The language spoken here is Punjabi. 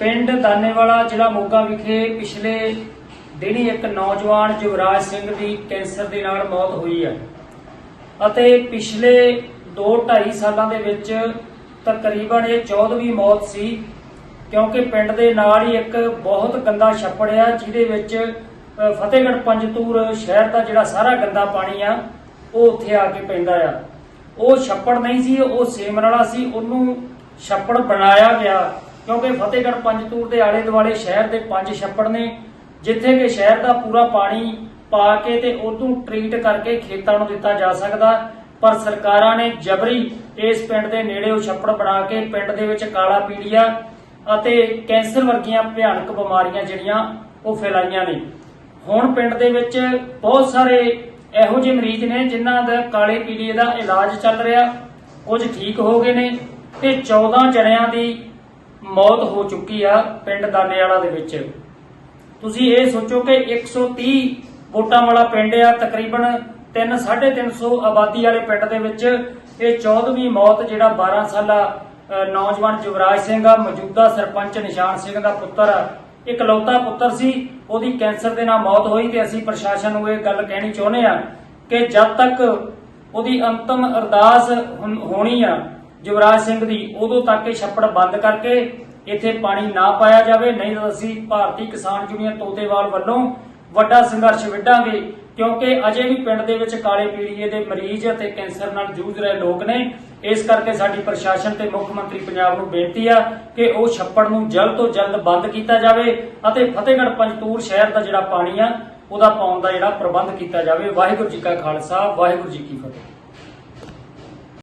ਪਿੰਡ ਦਾਨੇਵਾਲਾ ਜ਼ਿਲ੍ਹਾ ਮੋਗਾ ਵਿਖੇ ਪਿਛਲੇ ਦਿਨੀ ਇੱਕ ਨੌਜਵਾਨ ਯੁਵਰਾਜ ਸਿੰਘ ਦੀ ਕੈਂਸਰ ਦੇ ਨਾਲ ਮੌਤ ਹੋਈ ਹੈ। ਅਤੇ ਪਿਛਲੇ 2-2.5 ਸਾਲਾਂ ਦੇ ਵਿੱਚ ਤਕਰੀਬਨ ਇਹ 14ਵੀਂ ਮੌਤ ਸੀ ਕਿਉਂਕਿ ਪਿੰਡ ਦੇ ਨਾਲ ਹੀ ਇੱਕ ਬਹੁਤ ਗੰਦਾ ਛੱਪੜ ਆ ਜਿਹਦੇ ਵਿੱਚ ਅ, ਫਤਿਹਗੜ੍ਹ ਪੰਜਤੂਰ ਸ਼ਹਿਰ ਦਾ ਜਿਹੜਾ ਸਾਰਾ ਗੰਦਾ ਪਾਣੀ ਆ ਉਹ ਉੱਥੇ ਆ ਕੇ ਪੈਂਦਾ ਆ। ਉਹ ਛੱਪੜ ਨਹੀਂ ਸੀ ਉਹ ਸੇਮਨ ਵਾਲਾ ਸੀ ਉਹਨੂੰ ਛੱਪੜ ਬਣਾਇਆ ਗਿਆ। ਕਿਉਂਕਿ ਫਤਿਹਗੜ੍ਹ ਪੰਜਤੂਰ ਦੇ ਆਲੇ ਦੁਆਲੇ ਸ਼ਹਿਰ ਦੇ ਪੰਜ ਛੱਪੜ ਨੇ, ਜਿੱਥੇ ਕਿ ਸ਼ਹਿਰ ਦਾ ਪੂਰਾ ਪਾਣੀ ਪਾ ਕੇ ਤੇ ਉਹਨੂੰ ਟ੍ਰੀਟ ਕਰਕੇ ਖੇਤਾਂ ਨੂੰ ਦਿੱਤਾ ਜਾ ਸਕਦਾ, ਪਰ ਸਰਕਾਰਾਂ ਨੇ ਜਬਰੀ ਇਸ ਪਿੰਡ ਦੇ ਨੇੜੇ ਉਹ ਛੱਪੜ ਬਣਾ ਕੇ ਪਿੰਡ ਦੇ ਵਿੱਚ ਕਾਲਾ ਪੀਲੀਆ ਅਤੇ ਕੈਂਸਰ ਵਰਗੀਆਂ ਭਿਆਨਕ ਬਿਮਾਰੀਆਂ ਜਿਹੜੀਆਂ ਉਹ ਫੈਲਾਈਆਂ ਨੇ। ਹੁਣ ਪਿੰਡ ਦੇ ਵਿੱਚ ਬਹੁਤ ਸਾਰੇ ਇਹੋ ਜਿਹੇ ਮਰੀਜ਼ ਨੇ ਜਿਨ੍ਹਾਂ ਦਾ ਕਾਲੇ ਪੀਲੀਏ ਦਾ ਇਲਾਜ ਚੱਲ ਰਿਹਾ, ਕੁਝ ਠੀਕ ਹੋ ਗਏ ਨੇ ਤੇ 14 ਜਣਿਆਂ ਦੀ ਮੌਤ ਹੋ ਚੁੱਕੀ ਆ ਪਿੰਡ ਦਾਨੇਵਾਲਾ ਦੇ ਵਿੱਚ। ਤੁਸੀਂ ਇਹ ਸੋਚੋ ਕਿ 130 ਵੋਟਾਂ ਵਾਲਾ ਪਿੰਡ ਆ, ਤਕਰੀਬਨ 3 350 ਆਬਾਦੀ ਵਾਲੇ ਪਿੰਡ ਦੇ ਵਿੱਚ। ਇਹ 14ਵੀਂ ਮੌਤ ਜਿਹੜਾ 12 ਸਾਲਾ ਨੌਜਵਾਨ ਯੁਵਰਾਜ ਸਿੰਘ ਆ, ਮੌਜੂਦਾ ਸਰਪੰਚ ਨਿਸ਼ਾਨ ਸਿੰਘ ਦਾ ਪੁੱਤਰ ਆ ਇਕਲੌਤਾ ਪੁੱਤਰ ਸੀ। ਉਹਦੀ ਕੈਂਸਰ ਦੇ ਨਾਲ ਮੌਤ ਹੋਈ ਤੇ ਅਸੀਂ ਪ੍ਰਸ਼ਾਸਨ ਨੂੰ ਇਹ ਗੱਲ ਕਹਿਣੀ ਚਾਹੁੰਦੇ ਆ ਕਿ ਜਦ ਤੱਕ ਉਹਦੀ ਅੰਤਮ ਅਰਦਾਸ ਹੋਣੀ ਆ ਯੁਵਰਾਜ ਸਿੰਘ ਦੀ ਉਦੋਂ ਤੱਕ ਇਹ ਛੱਪੜ ਬੰਦ ਕਰਕੇ ਇੱਥੇ ਪਾਣੀ ਨਾ ਪਾਇਆ ਜਾਵੇ, ਨਹੀਂ ਤਾਂ ਅਸੀਂ ਭਾਰਤੀ ਕਿਸਾਨ ਯੂਨੀਅਨ ਤੋਤੇਵਾਲ ਵੱਲੋਂ ਵੱਡਾ ਸੰਘਰਸ਼ ਵਿੱਢਾਂਗੇ, ਕਿਉਂਕਿ ਅਜੇ ਵੀ ਪਿੰਡ ਦੇ ਵਿੱਚ ਕਾਲੇ ਪੀਲੀਏ ਦੇ ਮਰੀਜ਼ ਅਤੇ ਕੈਂਸਰ ਨਾਲ ਜੂਝ ਰਹੇ ਲੋਕ ਨੇ। ਇਸ ਕਰਕੇ ਸਾਡੀ ਪ੍ਰਸ਼ਾਸਨ ਤੇ ਮੁੱਖ ਮੰਤਰੀ ਪੰਜਾਬ ਨੂੰ ਬੇਨਤੀ ਆ ਕਿ ਉਹ ਛੱਪੜ ਨੂੰ ਜਲਦ ਤੋਂ ਜਲਦ ਬੰਦ ਕੀਤਾ ਜਾਵੇ ਅਤੇ ਫਤਿਹਗੜ੍ਹ ਪੰਜਤੂਰ ਸ਼ਹਿਰ ਦਾ ਜਿਹੜਾ ਪਾਣੀ ਆ, ਉਹਦਾ ਪਾਉਣ ਦਾ ਜਿਹੜਾ ਪ੍ਰਬੰਧ ਕੀਤਾ ਜਾਵੇ। ਵਾਹਿਗੁਰੂ ਜੀ ਕਾ ਖਾਲਸਾ, ਵਾਹਿਗੁਰੂ ਜੀ ਕੀ ਫਤਿਹ।